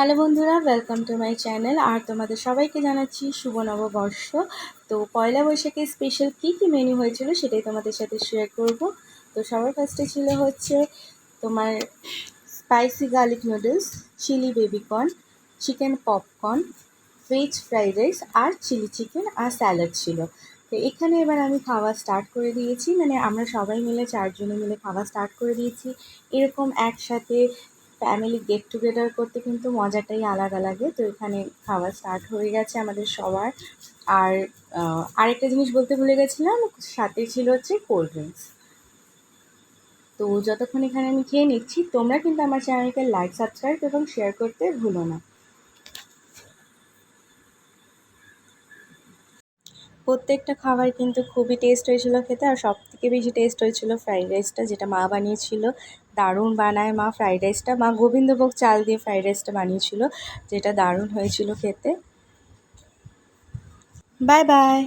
Hello বন্ধুরা welcome to my channel আর তোমাদের সবাইকে জানাচ্ছি শুভ নববর্ষ। তো পয়লা বৈশাখে স্পেশাল কী কী মেনু হয়েছিল সেটাই তোমাদের সাথে শেয়ার করব। তো সবার ফার্স্টে ছিল হচ্ছে তোমার spicy garlic noodles chilli baby corn chicken popcorn veg fried rice আর চিলি চিকেন আর স্যালাড ছিল। তো এখানে এবার আমি খাওয়া স্টার্ট করে দিয়েছি। মানে আমরা সবাই মিলে, চারজনে মিলে খাওয়া স্টার্ট করে দিয়েছি। এরকম একসাথে ফ্যামিলি গেট টুগেদার করতে কিন্তু মজাটাই আলাদা লাগে। তো এখানে খাওয়া স্টার্ট হয়ে গেছে আমাদের সবার। আর আরেকটা জিনিস বলতে ভুলে গেছিলাম, সাথে ছিল হচ্ছে কোল্ড ড্রিঙ্কস তো যতক্ষণ এখানে আমি খেয়ে নিচ্ছি, তোমরা কিন্তু আমার চ্যানেলকে লাইক সাবস্ক্রাইব এবং শেয়ার করতে ভুলো না। প্রত্যেকটা খাবার কিন্তু খুবই টেস্ট হয়েছিল খেতে আর সব থেকে বেশি টেস্ট হয়েছিল ফ্রাইড রাইসটা যেটা মা বানিয়েছিল। দারুণ বানায় মা ফ্রাইড রাইসটা মা গোবিন্দভোগ চাল দিয়ে ফ্রাইড রাইসটা বানিয়েছিল, যেটা দারুণ হয়েছিল খেতে। Bye bye